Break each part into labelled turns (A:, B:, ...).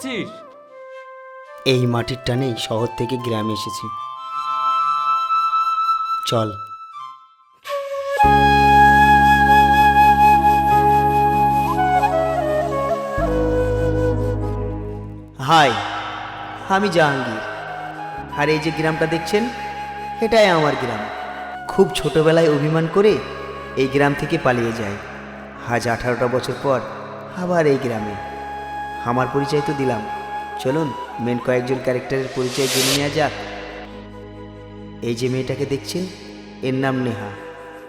A: করছিস
B: এই মাটির টানেই শহর থেকে গ্রামে এসেছি। চল। হাই, আমি জাহাঙ্গীর। আর এই যে গ্রামটা দেখছেন, এটাই আমার গ্রাম। খুব ছোটবেলায় অভিমান করে এই গ্রাম থেকে পালিয়ে যায় আজ আঠারোটা বছর পর আবার এই গ্রামে। আমার পরিচয় তো দিলাম। চলুন মেন কয়েকজন ক্যারেক্টারের পরিচয় জেনে নেওয়া যাক। এই যে মেয়েটাকে দেখছেন, এর নাম নেহা।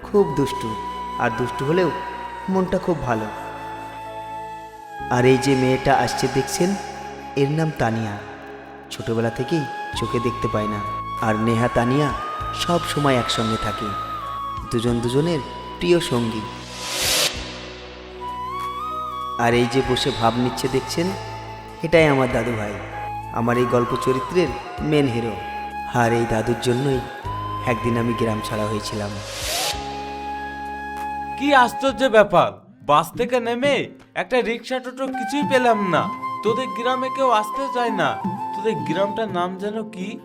B: খুব দুষ্টু, আর দুষ্টু হলেও মনটা খুব ভালো। আর এই যে মেয়েটা আসছে দেখছেন, এর নাম তানিয়া। ছোটবেলা থেকেই চোখে দেখতে পায় না। আর নেহা, তানিয়া সব সময় একসঙ্গে থাকে। দুজন দুজনের প্রিয় সঙ্গী। আর এই যে বসে ভাব নিচ্ছে দেখছেন? এটাই আমার দাদু ভাই। আমার এই গল্প চরিত্রের মেন হিরো আর এই দাদুর জন্যই একদিন আমি গ্রাম ছাড়া হয়েছিলাম।
A: কি আশ্চর্য ব্যাপার। বাস থেকে নেমে একটা রিক্সা টোটো কিছুই পেলাম না। তোদের গ্রামে কেউ আসতে চায় না। তোদের গ্রামটার নাম যেন কি?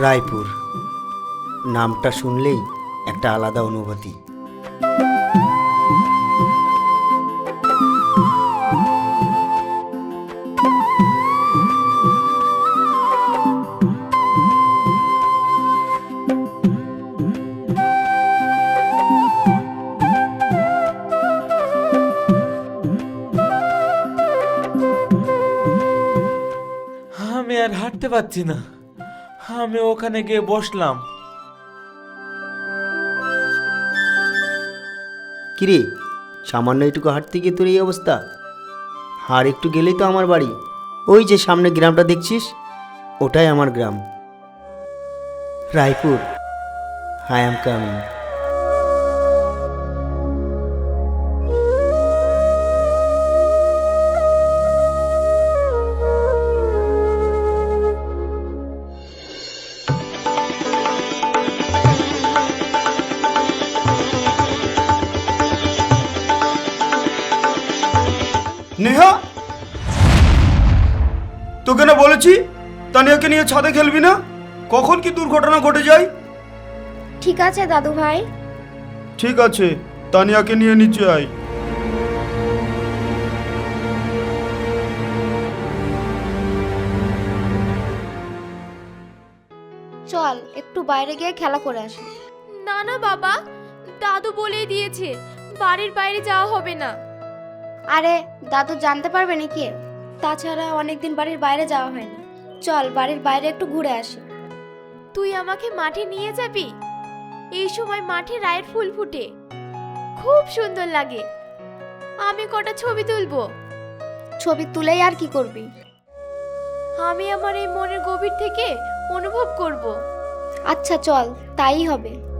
B: রায়পুর। নামটা শুনলেই একটা আলাদা অনুভূতি।
A: পারছি না। আমি ওখানে গিয়ে বসলাম।
B: কিরে, সামান্য এটুকু হাঁটতে গিয়ে তোর এই অবস্থা? আর একটু গেলেই তো আমার বাড়ি। ওই যে সামনে গ্রামটা দেখছিস? ওটাই আমার গ্রাম। রায়পুর। I am coming.
C: তানিয়াকে নিয়ে ছাদে খেলবি না? কখন কি দুর্ঘটনা ঘটে যায়?
D: ঠিক আছে দাদু ভাই।
C: ঠিক আছে তানিয়াকে নিয়ে নিচে আয়।
D: চল একটু বাইরে গিয়ে খেলা করে আসি।
E: না না বাবা দাদু বলেই দিয়েছে বাড়ির বাইরে যাওয়া হবে না।
D: আরে দাদু জানতে পারবে নাকি? তাছাড়া অনেকদিন বাড়ির বাইরে যাওয়া হয়নি চল বাড়ির বাইরে একটু ঘুরে আসি।
E: তুই আমাকে মাঠে নিয়ে যাবি? এই সময় মাঠে রায়ের ফুল ফুটে। খুব সুন্দর লাগে। আমি কটা ছবি তুলবো?
D: ছবি তুলে আর কি করবি?
E: আমি আমার এই মনের গভীর থেকে অনুভব করব।
D: আচ্ছা চল তাই হবে।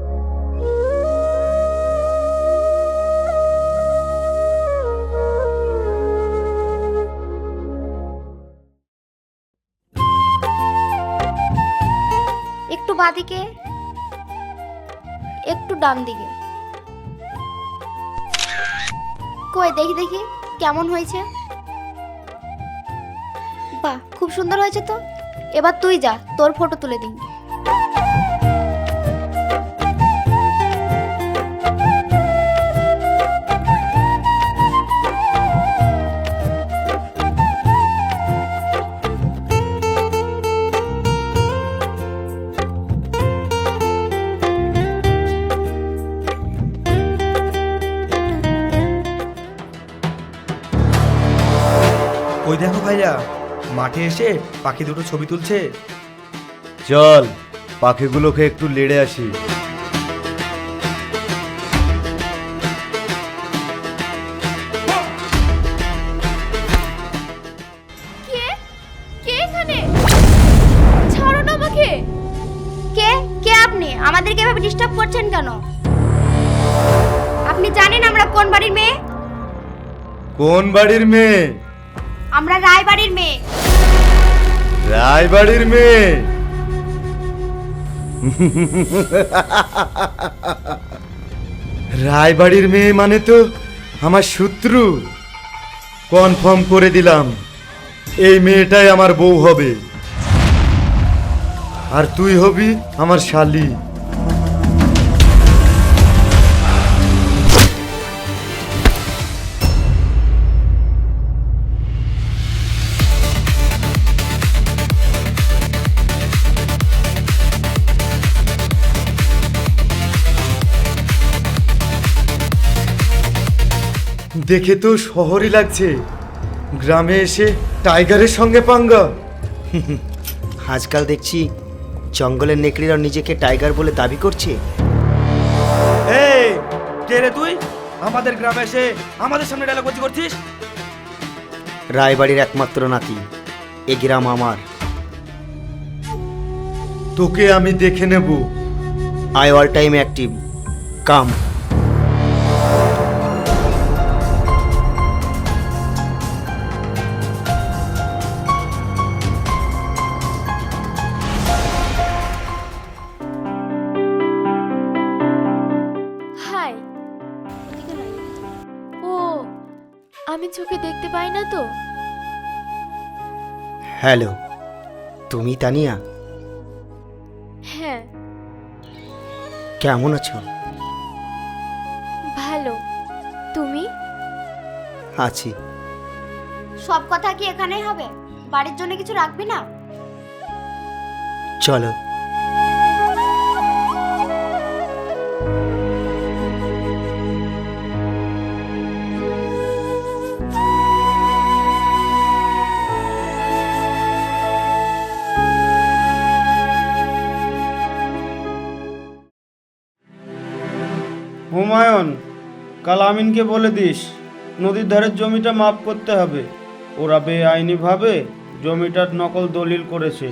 D: বাদিকে, একটু ডান দিকে কই, দেখি দেখি, কেমন হয়েছে? বাহ, খুব সুন্দর হয়েছে তো। এবার তুই যা, তোর ফটো তুলে দিই।
F: দেখো ভাইয়া মাঠে এসে পাখি দুটো ছবি তুলছে।
G: চল পাখিগুলোকে একটু লেড়ে আসি।
E: কে? কে এখানে? ছাড়ো না আমাকে।
D: কে? কে আপনি? আমাদেরকে এভাবে ডিস্টার্ব করছেন কেন? আপনি জানেন আমরা কোন বাড়ির মেয়ে?
G: কোন বাড়ির মেয়ে?
D: আমরা রায় বাড়ির মেয়ে।
G: রায়বাড়ির মেয়ে? রায় বাড়ির মেয়ে মানে তো আমার শত্রু। কনফার্ম করে দিলাম, এই মেয়েটাই আমার বউ হবে। আর তুই হবি আমার শালি। দেখে তো শহরই লাগছে। গ্রামে এসে টাইগারের সঙ্গে পাঙ্গা।
B: আজকাল দেখছি জঙ্গলের নেকড়িরা নিজেকে টাইগার বলে দাবি করছে।
F: এই কে রে তুই? আমাদের গ্রামে এসে আমাদের সামনে ডায়লগ করছিস?
B: রায়বাড়ির একমাত্র নাতি এ গ্রাম আমার।
G: তোকে আমি দেখে নেব।
B: I all time active come
E: না তো?
B: হ্যালো তুমি তানিয়া?
E: হ্যাঁ।
B: কেমন আছো?
E: ভালো। তুমি?
B: আছি।
D: সব কথা কি এখানেই হবে? বাড়ির জন্য কিছু রাখবি না?
B: চলো।
C: কাল আমিনকে বলে দিস নদীর ধারের জমিটা মাপ করতে হবে। ওরা বেআইনিভাবে জমিটার নকল দলিল করেছে।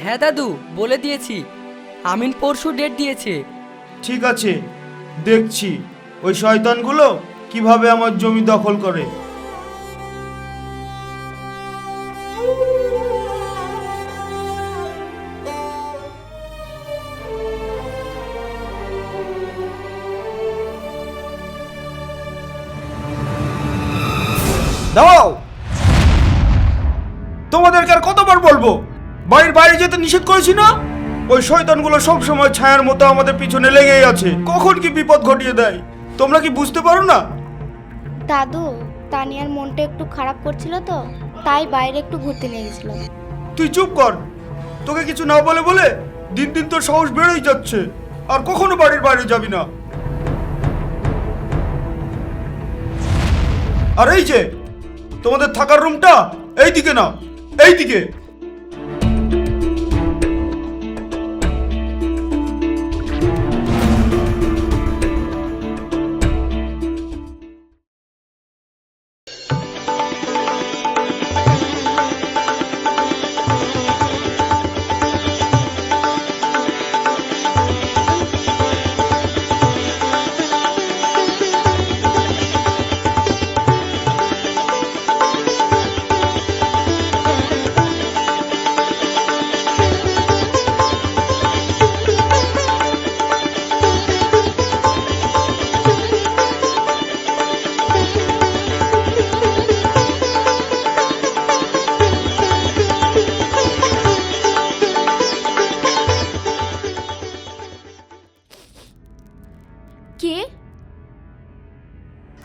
H: হ্যাঁ দাদু বলে দিয়েছি। আমিন পরশু ডেট দিয়েছে।
C: ঠিক আছে দেখছি। ওই শয়তানগুলো কীভাবে আমার জমি দখল করে? দাও তোমাদেরকে আর কতবার বলব? বাড়ির বাইরে যেতে নিষেধ করেছি না? ওই শয়তানগুলো সব সময় ছায়ার মতো আমাদের পিছনে লেগেই আছে। কখন কি বিপদ ঘটিয়ে দেয়? তোমরা কি বুঝতে পারো না?
D: দাদু তানিয়ার মনটা একটু খারাপ করছিল তো তাই বাইরে একটু ঘুরতে নিয়ে গেছিলাম
C: তুই চুপ কর। তোকে কিছু না বলে বলে দিন দিন তোর সাহস বেড়েই যাচ্ছে। আর কখনো বাড়ির বাইরে যাবি না। আর এই যে তোমাদের থাকার রুমটা এইদিকে না এই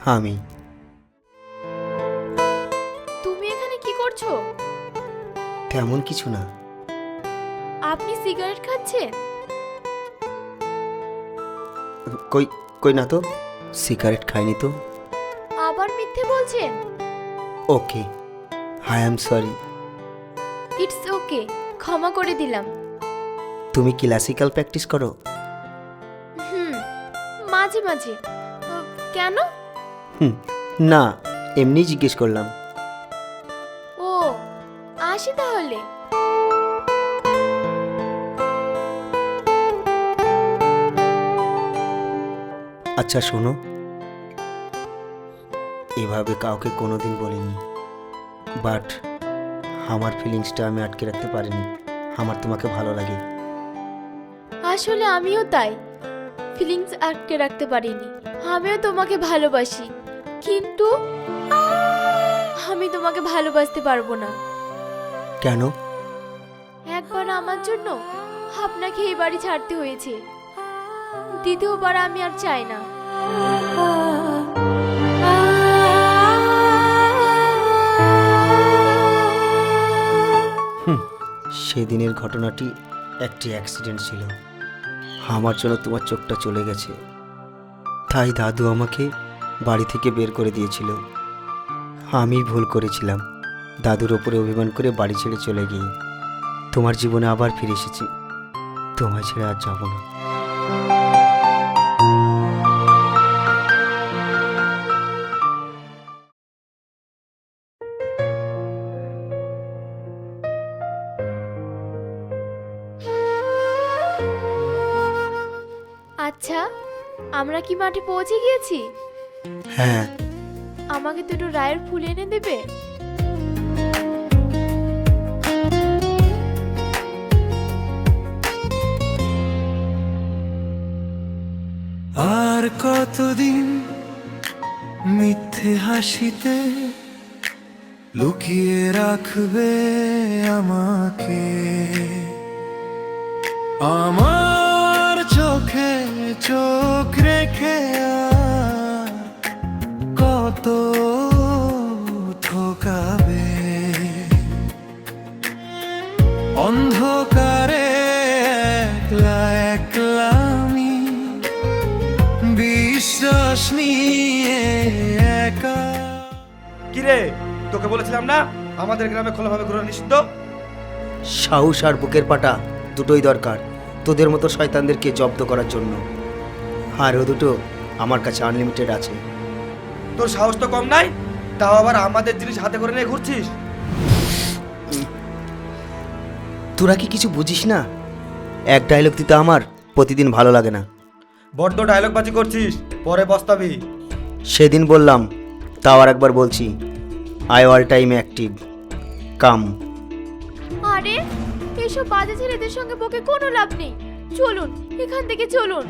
B: আমি।
E: তুমি এখানে কি করছ?
B: তেমন কিছু না।
E: আপনি সিগারেট খাচ্ছেন?
B: কই কই না তো? সিগারেট খাইনি তো।
E: আবার মিথ্যে বলছেন?
B: Okay. I am sorry.
E: It's okay ক্ষমা করে দিলাম।
B: তুমি ক্লাসিক্যাল প্র্যাকটিস করো?
E: হুম মাঝে মাঝে। আহ, কেন?
B: হুম। না এমনি জিজ্ঞেস করলাম।
E: ও আসি তাহলে।
B: আচ্ছা শোনো। এভাবে কাউকে কোনোদিন বলিনি। বাট আমার ফিলিংসটা আমি আটকে রাখতে পারিনি। আমার তোমাকে ভালো লাগে।
E: আসলে আমিও তাই। ফিলিংস আটকে রাখতে পারিনি। আমিও তোমাকে ভালোবাসি। কিন্তু আমি তোমাকে ভালোবাসতে পারব না।
B: কেন?
E: একবার আমার জন্য আপনাকে এই বাড়ি ছাড়তে হয়েছে। দ্বিতীয়বার আমি আর চাই না।
B: সেদিনের ঘটনাটি একটি অ্যাক্সিডেন্ট ছিল। আমার জন্য তোমার চোখটা চলে গেছে। তাই দাদু আমাকে বাড়ি থেকে বের করে দিয়েছিল। আমি ভুল করেছিলাম। দাদুর ওপরে অভিমান করে বাড়ি ছেড়ে চলে গিয়ে। তোমার জীবনে আবার ফিরে এসেছি। তোমায় ছেড়ে আর যাব না।
E: আচ্ছা আমরা কি মাঠে পৌঁছে গিয়েছি?
B: হ্যাঁ।
E: আমাকে দুটো রায়ের ফুল এনে দেবে?
I: আর কতদিন মিথ্যে হাসিতে লুকিয়ে রাখবে আমাকে? আমার চোখে চোখ রেখে অন্ধকারে একলা একলা আমি বিশ্বাস নিয়ে একা।
F: কিরে তোকে বলেছিলাম না? আমাদের গ্রামে খোলাভাবে ঘোরা নিষিদ্ধ?
B: সাহস আর বুকের পাটা দুটোই দরকার তোদের মতো শয়তানদেরকে জব্দ করার জন্য। আর ও দুটো আমার কাছে আনলিমিটেড আছে।
F: তোর সাহস তো কম নাই? তাও আবার আমাদের জিনিস হাতে করে নিয়ে ঘুরছিস?
B: তোরা কি কিছু বুঝিস না? এক ডায়লগ দিতে আমার প্রতিদিন ভালো লাগে না।
F: বড্ড ডায়লগ বাজি করছিস পরে পস্তাবি।
B: সেদিন বললাম তাও আর একবার বলছি I all time active come
E: আরে এসব বাজে ছেলেদের সঙ্গে বকে কোনো লাভ নেই। চলুন এখান থেকে চলুন।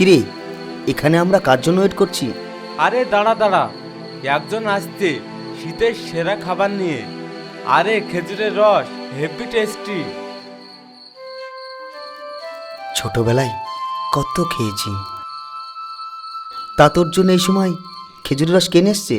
B: কিরে এখানে আমরা কার জন্য ওয়েট করছি?
A: আরে দাঁড়া দাঁড়া। একজন আসছে শীতের সেরা খাবার নিয়ে। আরে খেজুরের রস হেভি টেস্টি
B: ছোটবেলায় কত খেয়েছি। তা তোর জন্য এই সময় খেজুরের রস কেনে এসছে?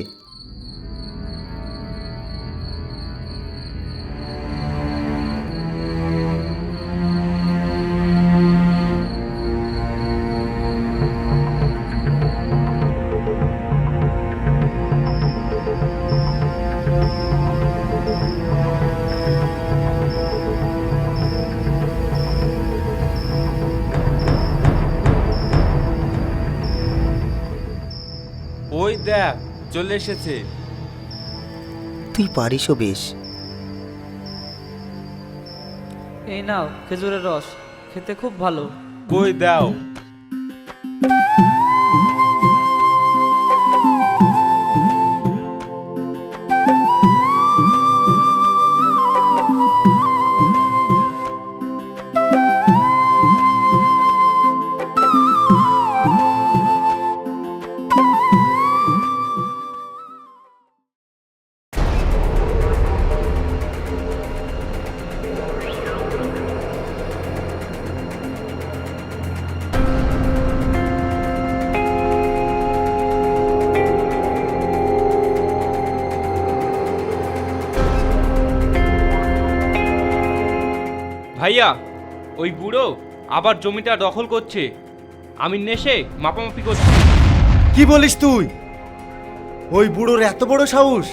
A: চলে এসেছে।
B: তুই পারিসও বেশ।
H: এই নাও খেজুরের রস খেতে খুব ভালো।
A: কই দাও।
J: ভাইয়া, ওই বুড়ো আবার জমিটা দখল করছে। আমি নেশে মাপামাপি করছি।
G: কি বলিস তুই? ওই বুড়োর এত বড় সাহস?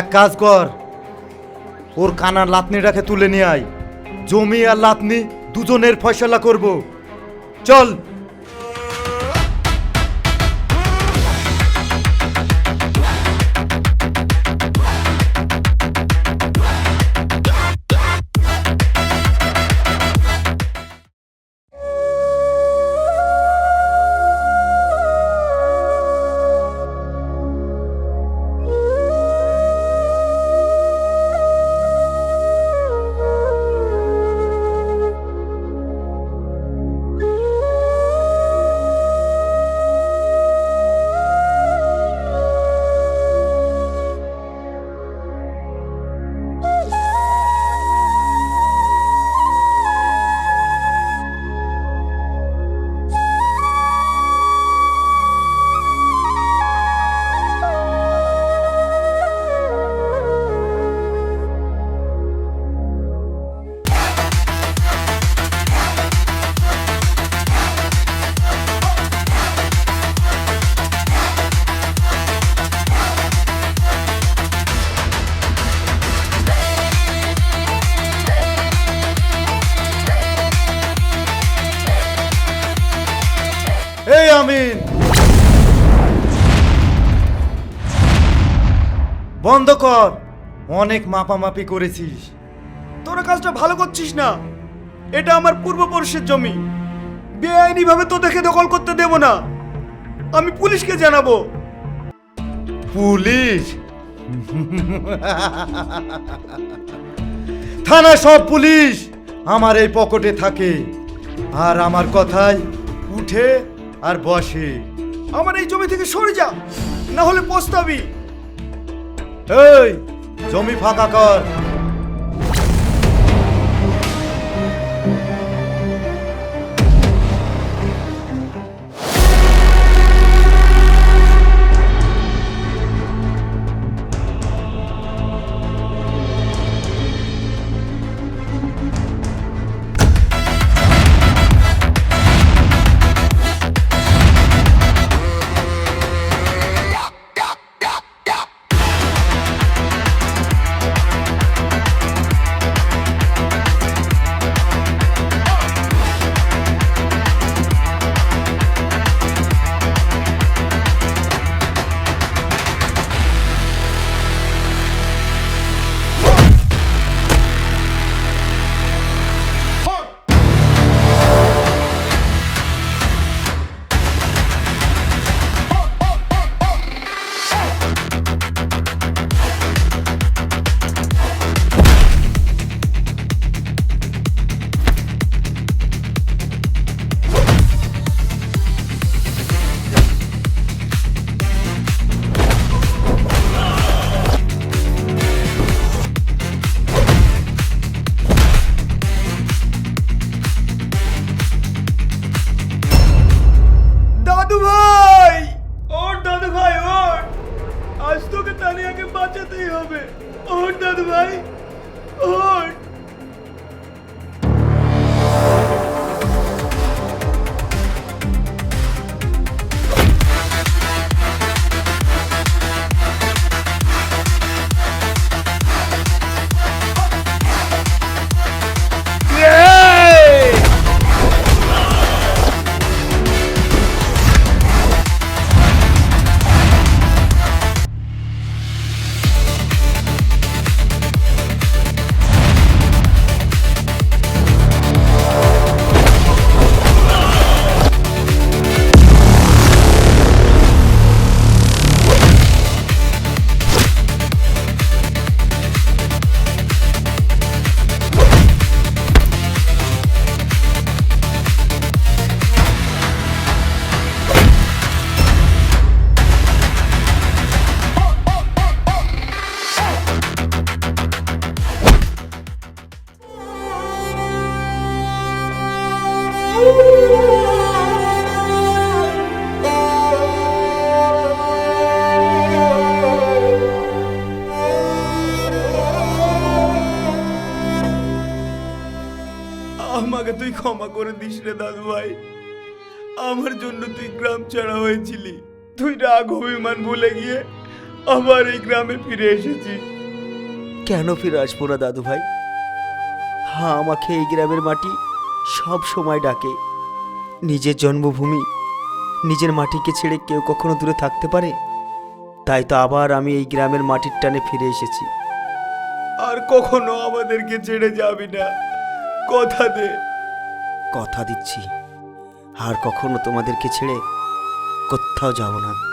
G: এক কাজ কর, ওর কানার লাতনিটাকে তুলে নিয়ে আয়। জমি আর লাতনি দুজনের ফয়সলা করব। চল। বন্ধ কর। অনেক মাপামাপি করেছিস।
C: তোরা কাজটা ভালো করছিস না। এটা আমার পূর্বপুরুষের জমি। বেআইনি ভাবে তো দেখে দখল করতে দেব না। আমি পুলিশকে জানাব।
G: পুলিশ? থানা সব পুলিশ আমার এই পকেটে থাকে। আর আমার কথায় উঠে আর বসে।
C: আমার এই জমি থেকে সরে যা না হলে পস্তাবি।
G: এই জমি ফাঁকা কর।
C: ক্ষমা করে দিস রে দাদু ভাই। আমার জন্য তুই গ্রাম ছাড়া হয়েছিলি। তুই রাগ অভিমান ভুলে গিয়ে আবার এই গ্রামে ফিরে এসেছিস।
B: কেন ফিরে আসব না দাদু ভাই? হ্যাঁ আমাকে এই গ্রামের মাটি সব সময় ডাকে। নিজের জন্মভূমি নিজের মাটিকে ছেড়ে কেউ কখনো দূরে থাকতে পারে? তাই তো আবার আমি এই গ্রামের মাটির টানে ফিরে এসেছি।
C: আর কখনো আমাদেরকে ছেড়ে যাবি না। কথা দে।
B: কথা দিচ্ছি। আর কখনো তোমাদেরকে ছেড়ে কোথাও যাব না।